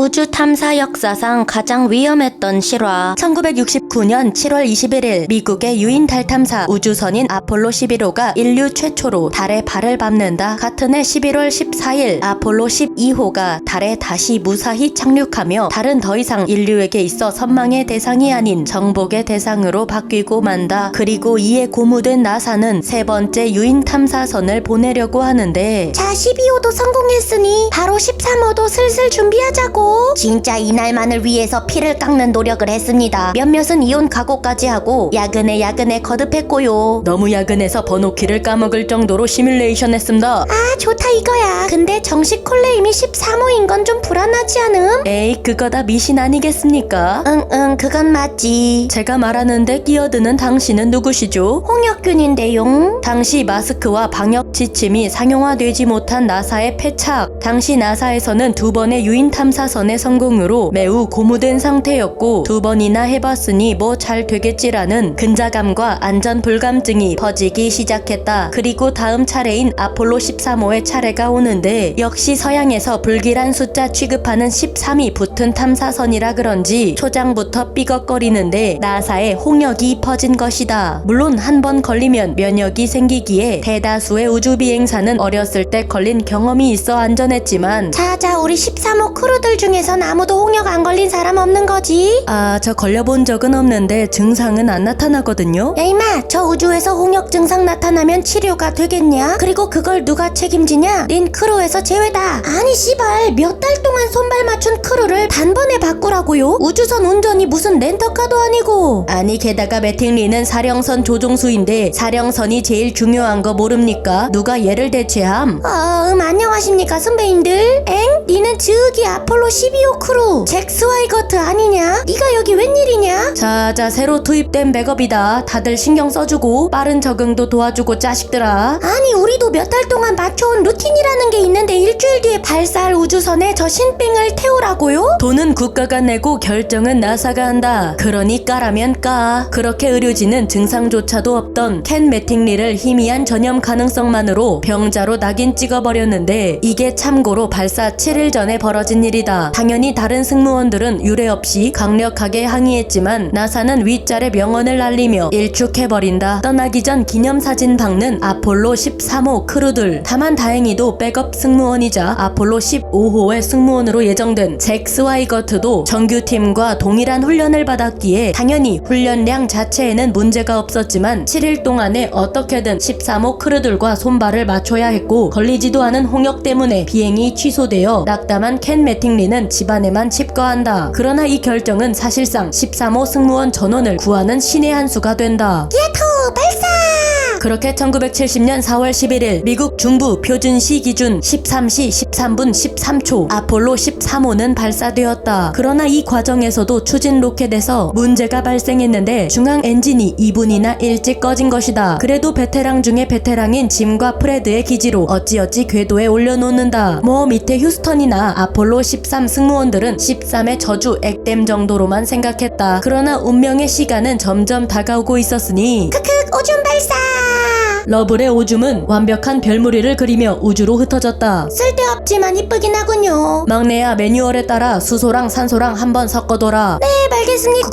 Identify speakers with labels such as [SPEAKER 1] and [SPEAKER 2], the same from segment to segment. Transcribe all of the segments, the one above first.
[SPEAKER 1] 우주 탐사 역사상 가장 위험했던 실화. 1969년 7월 21일 미국의 유인 달 탐사 우주선인 아폴로 11호가 인류 최초로 달에 발을 밟는다. 같은 해 11월 14일 아폴로 12호가 달에 다시 무사히 착륙하며 달은 더 이상 인류에게 있어 선망의 대상이 아닌 정복의 대상으로 바뀌고 만다. 그리고 이에 고무된 나사는 세 번째 유인 탐사선을 보내려고 하는데 자 12호도 성공했으니 바로 13호도 슬슬 준비하자고 진짜 이날만을 위해서 피를 깎는 노력을 했습니다 몇몇은 이혼 각오까지 하고 야근에 야근에 거듭했고요 너무 야근해서 번호키를 까먹을 정도로 시뮬레이션 했습니다 아 좋다 이거야 근데 정식 콜레임이 13호인 건 좀 불안하지 않음? 에이 그거 다 미신 아니겠습니까? 응응 그건 맞지 제가 말하는데 끼어드는 당신은 누구시죠? 홍혁균인데용 당시 마스크와 방역 지침이 상용화되지 못한 나사의 패착 당시 나사에서는 두 번의 유인 탐사선의 성공으로 매우 고무된 상태였고 두 번이나 해봤으니 뭐 잘 되겠지라는 근자감과 안전 불감증이 퍼지기 시작했다. 그리고 다음 차례인 아폴로 13호의 차례가 오는데 역시 서양에서 불길한 숫자 취급하는 13이 붙은 탐사선이라 그런지 초장부터 삐걱거리는데 나사에 홍역이 퍼진 것이다. 물론 한 번 걸리면 면역이 생기기에 대다수의 우주 비행사는 어렸을 때 걸린 경험이 있어 안전했지만 자자 우리 13호 크루들 중에선 아무도 홍역 안 걸린 사람 없는 거지? 아 저 걸려본 적은 없는데 증상은 안 나타나거든요. 야 이마 저 우주에서 홍역 증상 나타나면 치료가 되겠냐? 그리고 그걸 누가 책임지냐? 닌 크루에서 제외다. 아니 씨발 몇 달 동안 손발 맞춘 크루를 단번에 바꾸라고요? 우주선 운전이 무슨 렌터카도 아니고. 아니 게다가 매팅리는 사령선 조종수인데 사령선이 제일 중요한 거 모릅니까? 누가 얘를 대체함? 아, 음 안녕하십니까 선배님들? 엥? 니는 저기 아폴로 12호 크루 잭 스와이거트 아니냐? 니가 여기 웬일이냐? 자자 새로 투입된 백업이다. 다들 신경 써주고 빠른 적응도 도와주고 자식들아. 아니 우리도 몇 달 동안 맞춰온 루틴이라는 게 있는데 일주일 뒤에 발사할 우주선에 저 신빙을 태우라고요? 돈은 국가가 내고 결정은 나사가 한다. 그러니 까라면 까. 그렇게 의료진은 증상조차도 없던 켄 매팅리를 희미한 전염 가능성만으로 병자로 낙인 찍어버렸는데 이게 참고로 발사 7일 전에 벌어진 일이다. 당연히 다른 승무원들은 유례 없이 강력하게 항의했지만 나사는 윗자리 명언을 날리며 일축해버린다. 떠나기 전 기념사진 박는 아폴로 13호 크루들. 다만 다행히도 백업 승무원이자 아폴로 15호의 승무원으로 예정된 잭 스와이거트도 정규팀과 동일한 훈련을 받았기에 당연히 훈련량 자체에는 문제가 없었지만 7일 동안에 어떻게든 13호 크루들과 손발을 맞춰야 했고 걸리지도 않은 홍역 때문에 비행이 취소되어 낙담한 켄 매팅리는 집안에만 집거한다. 그러나 이 결정은 사실상 13호 승무원 전원을 구하는 신의 한 수가 된다. 그렇게 1970년 4월 11일 미국 중부 표준시 기준 13시 13분 13초 아폴로 13호는 발사되었다. 그러나 이 과정에서도 추진 로켓에서 문제가 발생했는데 중앙 엔진이 2분이나 일찍 꺼진 것이다. 그래도 베테랑 중에 베테랑인 짐과 프레드의 기지로 어찌어찌 궤도에 올려놓는다. 뭐 밑에 휴스턴이나 아폴로 13 승무원들은 13의 저주 액땜 정도로만 생각했다. 그러나 운명의 시간은 점점 다가오고 있었으니 크크 오줌 발사! 러블의 오줌은 완벽한 별무리를 그리며 우주로 흩어졌다. 쓸데없지만 이쁘긴 하군요. 막내야 매뉴얼에 따라 수소랑 산소랑 한번 섞어둬라. 네, 알겠습니다.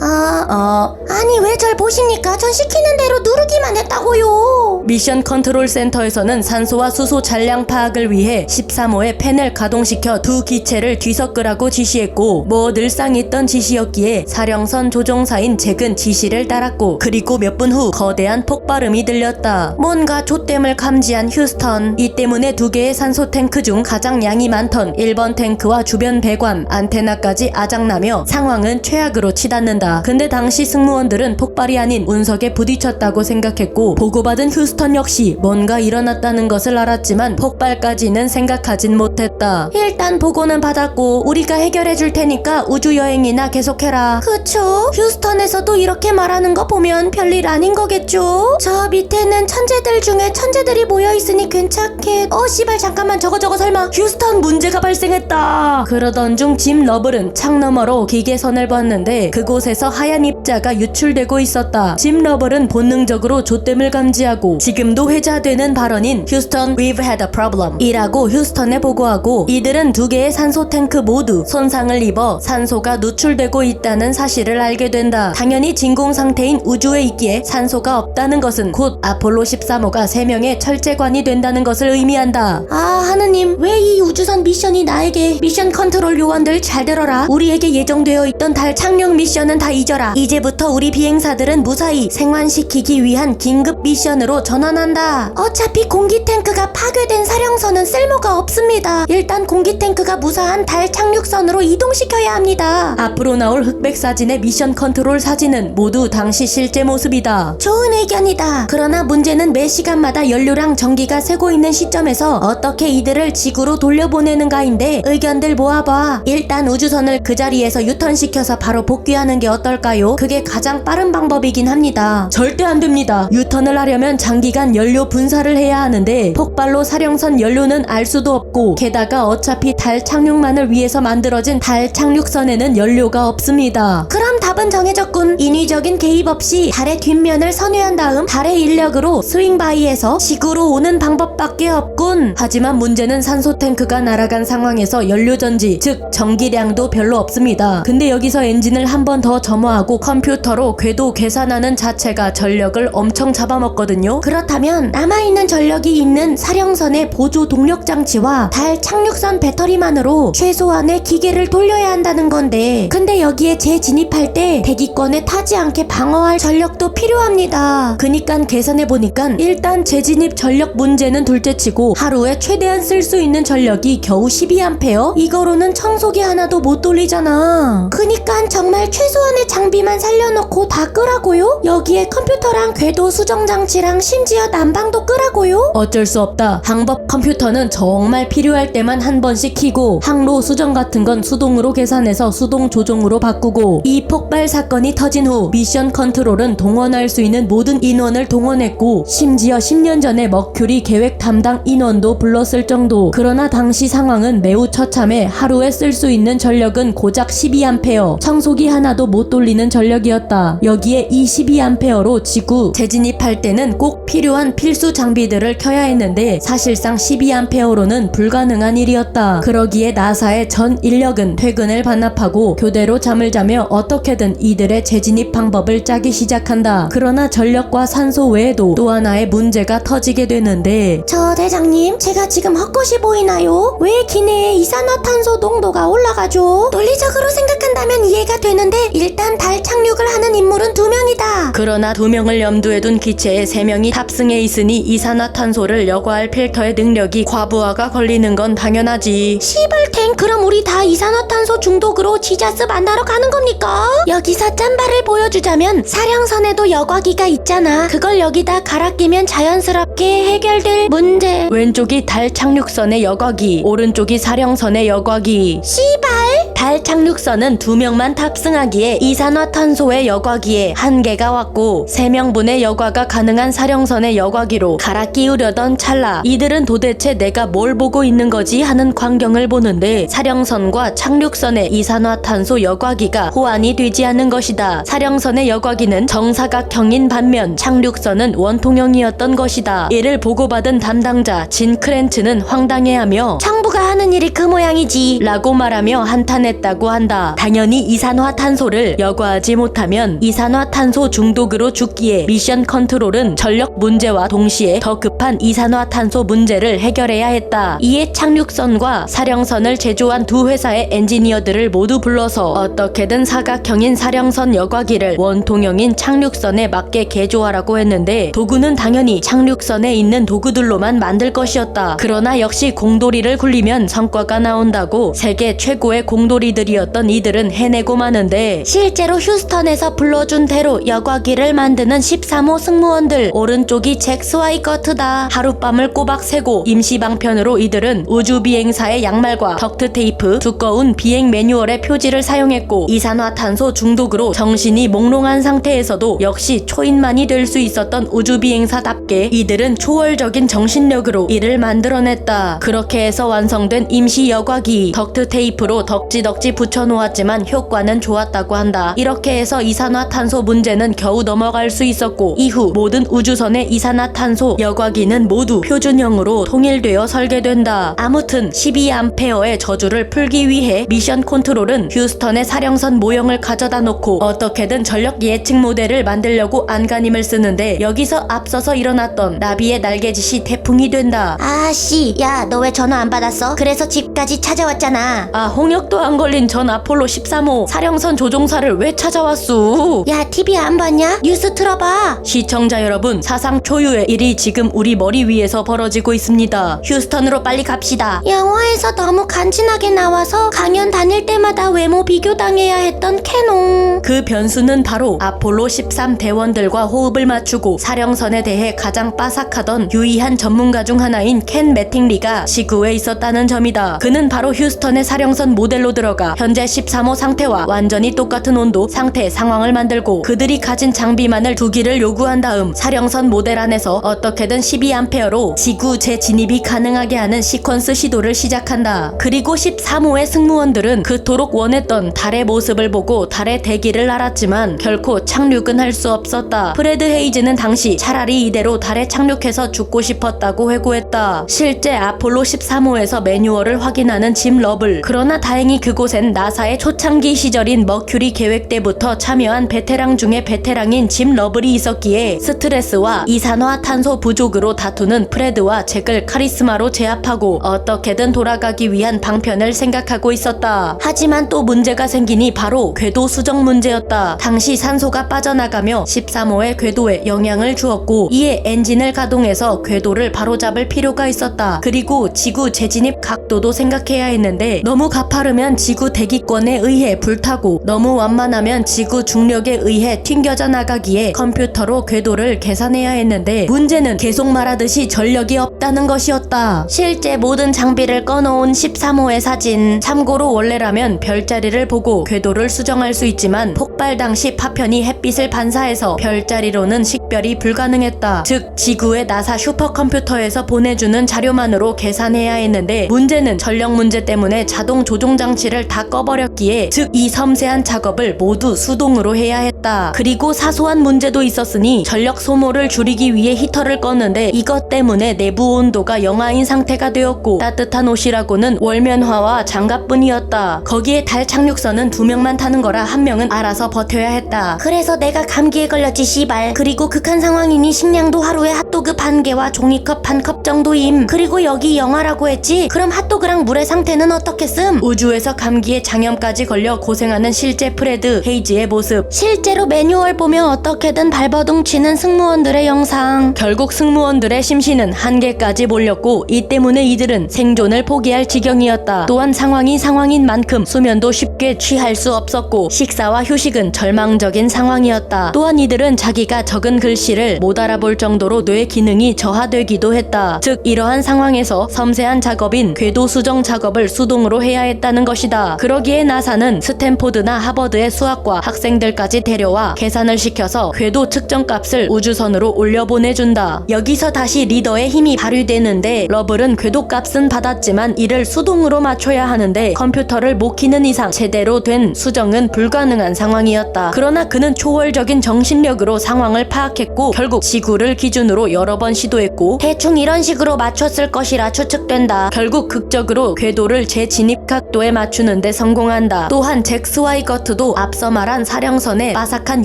[SPEAKER 1] 아, 어. 아니 왜 절 보십니까? 전 시키는 대로 누르기만 했다고요. 미션 컨트롤 센터에서는 산소와 수소 잔량 파악을 위해 13호의 팬을 가동시켜 두 기체를 뒤섞으라고 지시했고 뭐 늘상 있던 지시였기에 사령선 조종사인 잭은 지시를 따랐고 그리고 몇 분 후 거대한 폭 발음이 들렸다. 뭔가 조땜을 감지한 휴스턴. 이 때문에 두 개의 산소 탱크 중 가장 양이 많던 1번 탱크와 주변 배관, 안테나까지 아작나며 상황은 최악으로 치닫는다. 근데 당시 승무원들은 폭발이 아닌 운석에 부딪혔다고 생각했고 보고받은 휴스턴 역시 뭔가 일어났다는 것을 알았지만 폭발까지는 생각하진 못했다. 일단 보고는 받았고 우리가 해결해 줄 테니까 우주 여행이나 계속해라. 그쵸? 휴스턴에서도 이렇게 말하는 거 보면 별일 아닌 거겠죠? 저 밑에는 천재들 중에 천재들이 모여 있으니 괜찮게. 어 씨발 잠깐만 저거 저거 설마 휴스턴 문제가 발생했다. 그러던 중 짐 러블은 창 너머로 기계선을 봤는데 그곳에서 하얀 입자가 유출되고 있었다. 짐 러블은 본능적으로 조땜을 감지하고 지금도 회자되는 발언인 휴스턴 we've had a problem 이라고 휴스턴에 보고하고 이들은 두 개의 산소 탱크 모두 손상을 입어 산소가 누출되고 있다는 사실을 알게 된다. 당연히 진공 상태인 우주에 있기에 산소가 없다는 것은 곧 아폴로 13호가 3명의 철제관이 된다는 것을 의미한다. 아, 하느님, 왜 이 우주선 미션이 나에게 미션 컨트롤 요원들 잘 들어라. 우리에게 예정되어 있던 달 착륙 미션은 다 잊어라. 이제부터 우리 비행사들은 무사히 생환시키기 위한 긴급 미션으로 전환한다. 어차피 공기 탱크가 파괴된 사령선은 쓸모가 없습니다. 일단 공기 탱크가 무사한 달 착륙선으로 이동시켜야 합니다. 앞으로 나올 흑백 사진의 미션 컨트롤 사진은 모두 당시 실제 모습이다. 좋은 의견 이다. 그러나 문제는 매 시간마다 연료랑 전기가 새고 있는 시점에서 어떻게 이들을 지구로 돌려보내는가인데 의견들 모아봐. 일단 우주선을 그 자리에서 유턴시켜서 바로 복귀하는 게 어떨까요? 그게 가장 빠른 방법이긴 합니다. 절대 안 됩니다. 유턴을 하려면 장기간 연료 분사를 해야 하는데 폭발로 사령선 연료는 알 수도 없고 게다가 어차피 달 착륙만을 위해서 만들어진 달 착륙선에는 연료가 없습니다. 그럼 답은 정해졌군. 인위적인 개입 없이 달의 뒷면을 선회한 다음 달의 인력으로 스윙바이에서 지구로 오는 방법밖에 없군. 하지만 문제는 산소 탱크가 날아간 상황에서 연료 전지, 즉 전기량도 별로 없습니다. 근데 여기서 엔진을 한 번 더 점화하고 컴퓨터로 궤도 계산하는 자체가 전력을 엄청 잡아먹거든요. 그렇다면 남아있는 전력이 있는 사령선의 보조 동력 장치와 달 착륙선 배터리만으로 최소한의 기계를 돌려야 한다는 건데 근데 여기에 재진입할 때 대기권에 타지 않게 방어할 전력도 필요합니다. 그니까 계산해보니까 일단 재진입 전력 문제는 둘째치고 하루에 최대한 쓸 수 있는 전력이 겨우 12A 이거로는 청소기 하나도 못 돌리잖아. 그니까 정말 최소한의 장비만 살려놓고 다 끄라고요? 여기에 컴퓨터랑 궤도 수정 장치랑 심지어 난방도 끄라고요? 어쩔 수 없다. 항법 컴퓨터는 정말 필요할 때만 한 번씩 키고 항로 수정 같은 건 수동으로 계산해서 수동 조종으로 바꾸고 이 폭발 사건이 터진 후 미션 컨트롤은 동원할 수 있는 모든 인원을 동원했고 심지어 10년 전에 머큐리 계획 담당 인원도 불렀을 정도. 그러나 당시 상황은 매우 처참해 하루에 쓸 수 있는 전력은 고작 12A. 청소기 하나도 못 돌리는 전력이었다. 여기에 이 12A로 지구 재진입할 때는 꼭 필요한 필수 장비들을 켜야 했는데 사실상 12A로는 불가능한 일이었다. 그러기에 나사의 전 인력은 퇴근을 반납하고 교대로 잠을 자며 어떻게든 이들의 재진입 방법을 짜기 시작한다. 그러나 전력과 산소 외에도 또 하나의 문제가 터지게 되는데 저 대장님 제가 지금 헛것이 보이나요? 왜 기내에 이산화탄소 농도가 올라가죠? 논리적으로 생각한다면 이해가 되는데 일단 달 착륙을 하는 인물은 두 명이다. 그러나 두 명을 염두에 둔 기체에 세 명이 탑승해 있으니 이산화탄소를 여과할 필터의 능력이 과부하가 걸리는 건 당연하지. 시벌탱 그럼 우리 다 이산화탄소 중독으로 지자스 만나러 가는 겁니까? 여기서 짠바를 보여주자면 사령선에도 여과기가 있잖아. 그걸 여기다 갈아 끼면 자연스럽게 해결될 문제. 왼쪽이 달 착륙선의 여과기, 오른쪽이 사령선의 여과기. 씨발! 달 착륙선은 두 명만 탑승하기에 이산화탄소의 여과기에 한계가 왔고 세 명분의 여과가 가능한 사령선의 여과기로 갈아 끼우려던 찰나 이들은 도대체 내가 뭘 보고 있는 거지 하는 광경을 보는데 사령선과 착륙선의 이산화탄소 여과기가 호환이 되지 않는 것이다. 사령선의 여과기는 정사각형인 반면 착륙선은 원통형이었던 것이다. 이를 보고받은 담당자 진 크렌츠는 황당해하며 정부가 하는 일이 그 모양이지 라고 말하며 한탄 했다고 한다. 당연히 이산화탄소를 여과하지 못하면 이산화탄소 중독으로 죽기에 미션 컨트롤은 전력 문제와 동시에 더 급한 이산화탄소 문제를 해결해야 했다. 이에 착륙선과 사령선을 제조한 두 회사의 엔지니어들을 모두 불러서 어떻게든 사각형인 사령선 여과기를 원통형인 착륙선에 맞게 개조하라고 했는데 도구는 당연히 착륙선에 있는 도구들로만 만들 것이었다. 그러나 역시 공돌이를 굴리면 성과가 나온다고 세계 최고의 공 돌이들이었던 이들은 해내고 마는데 실제로 휴스턴에서 불러준 대로 여과기를 만드는 13호 승무원들 오른쪽이 잭 스와이커트다. 하룻밤을 꼬박 새고 임시 방편으로 이들은 우주 비행사의 양말과 덕트 테이프, 두꺼운 비행 매뉴얼의 표지를 사용했고 이산화탄소 중독으로 정신이 몽롱한 상태에서도 역시 초인만이 될 수 있었던 우주 비행사답게 이들은 초월적인 정신력으로 이를 만들어냈다. 그렇게 해서 완성된 임시 여과기 덕트 테이프로 덕지 덕지 목적지 붙여놓았지만 효과는 좋았다고 한다. 이렇게 해서 이산화탄소 문제는 겨우 넘어갈 수 있었고 이후 모든 우주선의 이산화탄소 여과기는 모두 표준형으로 통일되어 설계된다. 아무튼 12암페어의 저주를 풀기 위해 미션 컨트롤은 휴스턴의 사령선 모형을 가져다 놓고 어떻게든 전력 예측 모델을 만들려고 안간힘을 쓰는데 여기서 앞서서 일어났던 나비의 날개짓이 태풍이 된다.
[SPEAKER 2] 아씨, 야, 너 왜 전화 안 받았어? 그래서 집까지 찾아왔잖아.
[SPEAKER 1] 아 홍역도 안 걸린 전 아폴로 13호 사령선 조종사를 왜 찾아왔수?
[SPEAKER 2] 야, TV 안 봤냐? 뉴스 틀어봐.
[SPEAKER 1] 시청자 여러분 사상 초유의 일이 지금 우리 머리 위에서 벌어지고 있습니다. 휴스턴으로 빨리 갑시다.
[SPEAKER 2] 영화에서 너무 간지나게 나와서 강연 다닐 때마다 외모 비교당해야 했던 캐논.
[SPEAKER 1] 그 변수는 바로 아폴로 13 대원들과 호흡을 맞추고 사령선에 대해 가장 빠삭하던 유의한 전문가 중 하나인 켄 매팅리가 지구에 있었다는 점이다. 그는 바로 휴스턴의 사령선 모델로 들어가 현재 13호 상태와 완전히 똑같은 온도, 상태, 상황을 만들고 그들이 가진 장비만을 두 기를 요구한 다음 사령선 모델 안에서 어떻게든 12암페어로 지구 재진입이 가능하게 하는 시퀀스 시도를 시작한다. 그리고 13호의 승무원들은 그토록 원했던 달의 모습을 보고 달의 대기를 알았지만 결코 착륙은 할 수 없었다. 프레드 헤이즈는 당시 차라리 이대로 달에 착륙해서 죽고 싶었다고 회고했다. 실제 아폴로 13호에서 매뉴얼을 확인하는 짐 러블. 그러나 다행히 그곳엔 나사의 초창기 시절인 머큐리 계획 때부터 참여한 베테랑 중에 베테랑인 짐 러블이 있었기에 스트레스와 이산화탄소 부족으로 다투는 프레드와 잭을 카리스마로 제압하고 어떻게든 돌아가기 위한 방편을 생각하고 있었다. 하지만 또 문제가 생기니 바로 궤도 수정 문제였다. 당시 산소가 빠져나가며 13호의 궤도에 영향을 주었고 이에 엔진을 가동해서 궤도를 바로잡을 필요가 있었다. 그리고 지구 재진입 각도도 생각해야 했는데 너무 가파르면 지구 대기권에 의해 불타고 너무 완만하면 지구 중력에 의해 튕겨져 나가기에 컴퓨터로 궤도를 계산해야 했는데 문제는 계속 말하듯이 전력이 없다는 것이었다. 실제 모든 장비를 꺼놓은 13호의 사진. 참고로 원래라면 별자리를 보고 궤도를 수정할 수 있지만 폭발 당시 파편이 햇빛을 반사해서 별자리로는 식별이 불가능했다. 즉 지구의 나사 슈퍼컴퓨터에서 보내주는 자료만으로 계산해야 했는데 문제는 전력 문제 때문에 자동 조종 장 치를 다 꺼버렸기에 즉 이 섬세한 작업을 모두 수동으로 해야 했다. 그리고 사소한 문제도 있었으니 전력 소모를 줄이기 위해 히터를 껐는데 이것 때문에 내부 온도가 영하인 상태가 되었고 따뜻한 옷이라고는 월면화와 장갑뿐이었다. 거기에 달 착륙선은 두 명만 타는 거라 한 명은 알아서 버텨야 했다.
[SPEAKER 2] 그래서 내가 감기에 걸렸지, 씨발. 그리고 극한 상황이니 식량도 하루에 핫도그 반 개와 종이컵 반 컵 정도임. 그리고 여기 영화라고 했지? 그럼 핫도그랑 물의 상태는 어떻겠음?
[SPEAKER 1] 우주에 서 감기에 장염까지 걸려 고생하는 실제 프레드 헤이즈의 모습.
[SPEAKER 2] 실제로 매뉴얼 보면 어떻게든 발버둥 치는 승무원들의 영상.
[SPEAKER 1] 결국 승무원들의 심신은 한계까지 몰렸고 이 때문에 이들은 생존을 포기할 지경이었다. 또한 상황이 상황인 만큼 수면도 쉽게 취할 수 없었고 식사와 휴식은 절망적인 상황이었다. 또한 이들은 자기가 적은 글씨를 못 알아볼 정도로 뇌 기능이 저하되기도 했다. 즉 이러한 상황에서 섬세한 작업인 궤도 수정 작업을 수동으로 해야 했다는 것 이다. 그러기에 나사는 스탠포드나 하버드의 수학과 학생들까지 데려와 계산을 시켜서 궤도 측정 값을 우주선으로 올려보내준다. 여기서 다시 리더의 힘이 발휘되는데 러블은 궤도 값은 받았지만 이를 수동으로 맞춰야 하는데 컴퓨터를 못 키는 이상 제대로 된 수정은 불가능한 상황이었다. 그러나 그는 초월적인 정신력으로 상황을 파악했고 결국 지구를 기준으로 여러 번 시도했고
[SPEAKER 2] 대충 이런 식으로 맞췄을 것이라 추측된다.
[SPEAKER 1] 결국 극적으로 궤도를 재진입 각도에 맞 추는 데 성공한다. 또한 잭 스와이거트도 앞서 말한 사령선의 빠삭한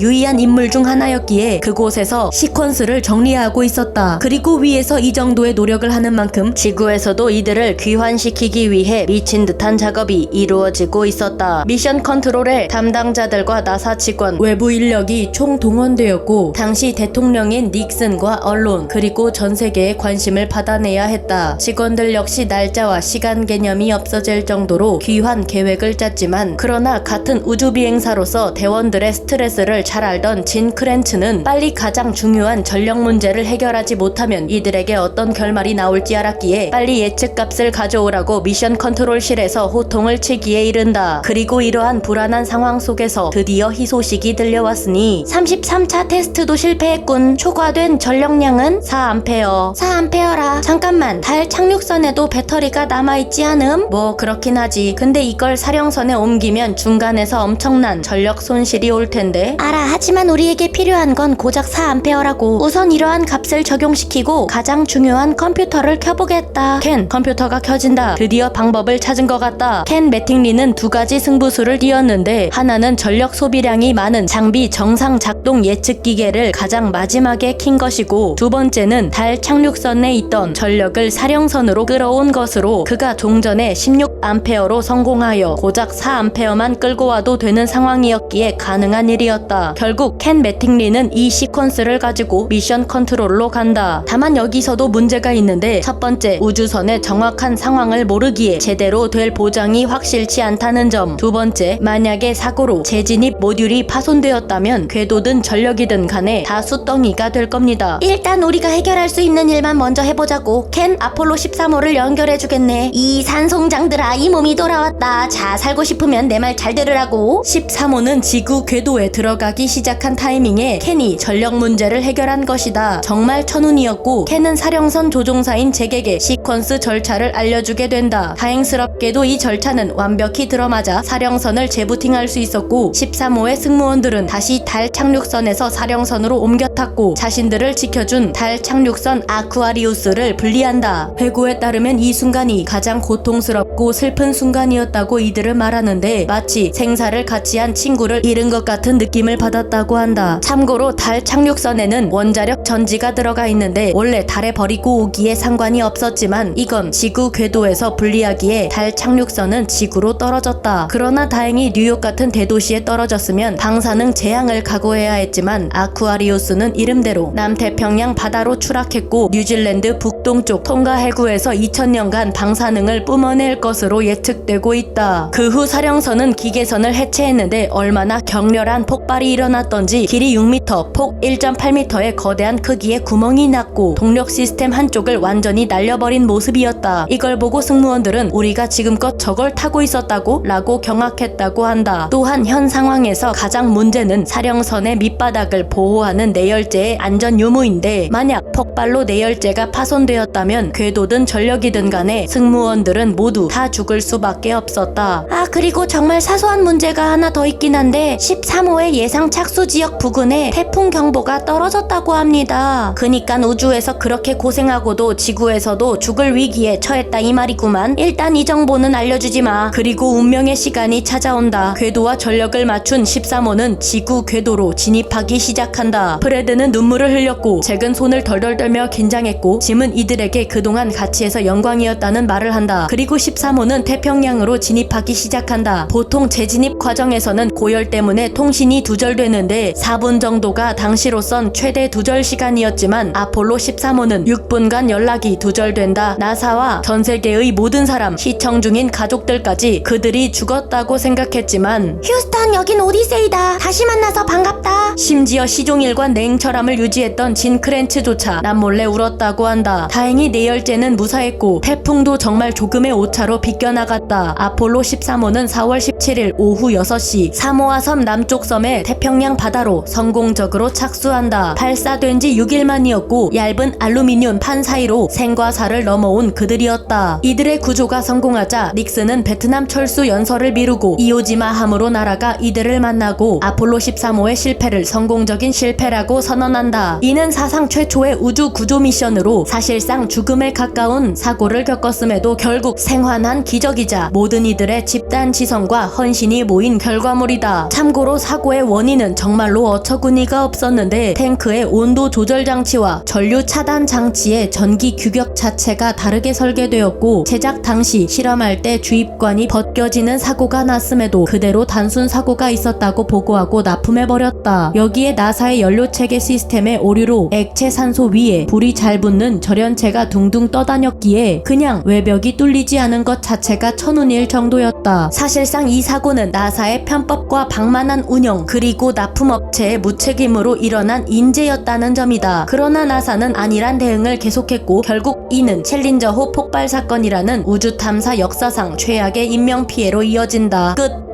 [SPEAKER 1] 유의한 인물 중 하나였기에 그곳에서 시퀀스를 정리하고 있었다. 그리고 위에서 이 정도의 노력을 하는 만큼 지구에서도 이들을 귀환시키기 위해 미친 듯한 작업이 이루어지고 있었다. 미션 컨트롤의 담당자들과 나사 직원, 외부 인력이 총 동원되었고 당시 대통령인 닉슨과 언론 그리고 전 세계의 관심을 받아내야 했다. 직원들 역시 날짜와 시간 개념이 없어질 정도로 귀환 계획을 짰지만 그러나 같은 우주 비행사로서 대원들의 스트레스를 잘 알던 진 크렌츠는 빨리 가장 중요한 전력 문제를 해결하지 못하면 이들에게 어떤 결말이 나올지 알았기에 빨리 예측값을 가져오라고 미션 컨트롤실에서 호통을 치기에 이른다. 그리고 이러한 불안한 상황 속에서 드디어 희소식이 들려왔으니
[SPEAKER 2] 33차 테스트도 실패했군. 초과된 전력량은 4암페어. 4암페어라. 잠깐만. 달 착륙선에도 배터리가 남아있지 않음?
[SPEAKER 1] 뭐 그렇긴 하지. 근데 이 이걸 사령선에 옮기면 중간에서 엄청난 전력 손실이 올 텐데.
[SPEAKER 2] 알아 하지만 우리에게 필요한 건 고작 4암페어라고. 우선 이러한 값을 적용시키고 가장 중요한 컴퓨터를 켜보겠다.
[SPEAKER 1] 켄 컴퓨터가 켜진다. 드디어 방법을 찾은 것 같다. 켄 매팅리는 두 가지 승부수를 띄었는데 하나는 전력 소비량이 많은 장비 정상 작동 예측 기계를 가장 마지막에 킨 것이고 두 번째는 달 착륙선에 있던 전력을 사령선으로 끌어온 것으로 그가 종전에 16암페어로 성 공하여 고작 4암페어만 끌고 와도 되는 상황이었기에 가능한 일이었다. 결국 켄 매팅리는 이 시퀀스를 가지고 미션 컨트롤로 간다. 다만 여기서도 문제가 있는데 첫 번째 우주선의 정확한 상황을 모르기에 제대로 될 보장이 확실치 않다는 점. 두 번째, 만약에 사고로 재진입 모듈이 파손되었다면 궤도든 전력이든 간에 다 수덩이가 될 겁니다.
[SPEAKER 2] 일단 우리가 해결할 수 있는 일만 먼저 해보자고. 켄 아폴로 13호를 연결해 주겠네. 이 산송장들아 이 몸이 돌아 왔다 자 살고 싶으면 내 말 잘 들으라고
[SPEAKER 1] 13호는 지구 궤도에 들어가기 시작한 타이밍에 켄이 전력 문제를 해결한 것이다. 정말 천운이었고 켄은 사령선 조종사인 잭에게 시퀀스 절차를 알려주게 된다. 다행스럽게도 이 절차는 완벽히 들어맞아 사령선을 재부팅할 수 있었고 13호의 승무원들은 다시 달 착륙선에서 사령선으로 옮겨 탔고 자신들을 지켜준 달 착륙선 아쿠아리우스를 분리한다. 회고에 따르면 이 순간이 가장 고통스럽 고 슬픈 순간이었다고 이들은 말하는데 마치 생사를 같이 한 친구를 잃은 것 같은 느낌을 받았다고 한다. 참고로 달 착륙선에는 원자력 전지가 들어가 있는데 원래 달에 버리고 오기에 상관이 없었지만 이건 지구 궤도에서 분리하기에 달 착륙선은 지구로 떨어졌다. 그러나 다행히 뉴욕 같은 대도시에 떨어졌으면 방사능 재앙을 각오해야 했지만 아쿠아리우스는 이름대로 남태평양 바다로 추락했고 뉴질랜드 북동쪽 통가 해구에서 2000년간 방사능을 뿜어낼 것 으로 예측되고 있다. 그 후 사령선은 기계선을 해체했는데 얼마나 격렬한 폭발이 일어났던지 길이 6m, 폭 1.8m의 거대한 크기의 구멍이 났고 동력 시스템 한쪽을 완전히 날려버린 모습이었다. 이걸 보고 승무원들은 우리가 지금껏 저걸 타고 있었다고? 라고 경악했다고 한다. 또한 현 상황에서 가장 문제는 사령선의 밑바닥을 보호하는 내열재의 안전 유무인데 만약 폭발로 내열재가 파손되었다면 궤도든 전력이든 간에 승무원들은 모두 다 죽을 수밖에 없었다.
[SPEAKER 2] 아 그리고 정말 사소한 문제가 하나 더 있긴 한데 13호의 예상 착수 지역 부근에 태풍 경보가 떨어졌다고 합니다. 그니까 우주에서 그렇게 고생하고도 지구에서도 죽을 위기에 처했다 이 말이구만. 일단 이 정보는 알려주지 마.
[SPEAKER 1] 그리고 운명의 시간이 찾아온다. 궤도와 전력을 맞춘 13호는 지구 궤도로 진입하기 시작한다. 프레드는 눈물을 흘렸고 잭은 손을 덜덜 떨며 긴장했고 짐은 이들에게 그동안 같이 해서 영광이었다는 말을 한다. 그리고 13 호는 태평양으로 진입하기 시작한다. 보통 재진입 과정에서는 고열 때문에 통신이 두절되는데 4분 정도가 당시로선 최대 두절 시간이었지만 아폴로 13호는 6분간 연락이 두절된다. 나사와 전 세계의 모든 사람, 시청 중인 가족들까지 그들이 죽었다고 생각했지만
[SPEAKER 2] 휴스턴 여긴 오디세이다. 다시 만나서 반갑다.
[SPEAKER 1] 심지어 시종일관 냉철함을 유지했던 진 크렌츠조차 남몰래 울었다고 한다. 다행히 내열제는 무사했고 태풍도 정말 조금의 오차로 비껴나갔다. 아폴로 13호는 4월 17일 오후 6시 사모아 섬 남쪽 섬의 태평양 바다로 성공적으로 착수한다. 발사된 지 6일 만이었고 얇은 알루미늄 판 사이로 생과 사를 넘어온 그들이었다. 이들의 구조가 성공하자 닉슨은 베트남 철수 연설을 미루고 이오지마 함으로 날아가 이들을 만나고 아폴로 13호의 실패를 성공적인 실패라고 선언한다. 이는 사상 최초의 우주 구조 미션으로 사실상 죽음에 가까운 사고를 겪었음에도 결국 생환 한 기적이자 모든 이들의 집단 지성과 헌신이 모인 결과물이다. 참고로 사고의 원인은 정말로 어처구니가 없었는데 탱크의 온도 조절 장치와 전류 차단 장치의 전기 규격 자체가 다르게 설계되었고 제작 당시 실험할 때 주입관이 벗겨지는 사고가 났음에도 그대로 단순 사고가 있었다고 보고하고 납품해버렸다. 여기에 나사의 연료 체계 시스템의 오류로 액체 산소 위에 불이 잘 붙는 절연체가 둥둥 떠다녔기에 그냥 외벽이 뚫리지 않은 것 자체가 천운일 정도였다. 사실상 이 사고는 나사의 편법과 방만한 운영 그리고 납품업체의 무책임으로 일어난 인재였다는 점이다. 그러나 나사는 안일한 대응을 계속했고 결국 이는 챌린저호 폭발 사건이라는 우주 탐사 역사상 최악의 인명 피해로 이어진다. 끝.